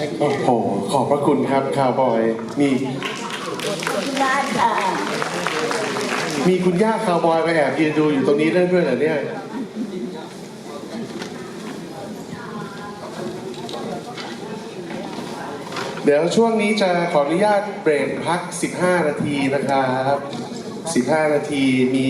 ค่โอ้โห ขอบพระคุณครับข่าวบอย มีคุณาค่ะมีคุณย่าข่าวบอยมาแอบยืนดูอยู่ตรงนี้ได้ด้วยเหรอเนี่ย เดี๋ยวช่วงนี้จะขออนุญาตเบรกพัก 15 นาทีนะครับ 15 นาทีมี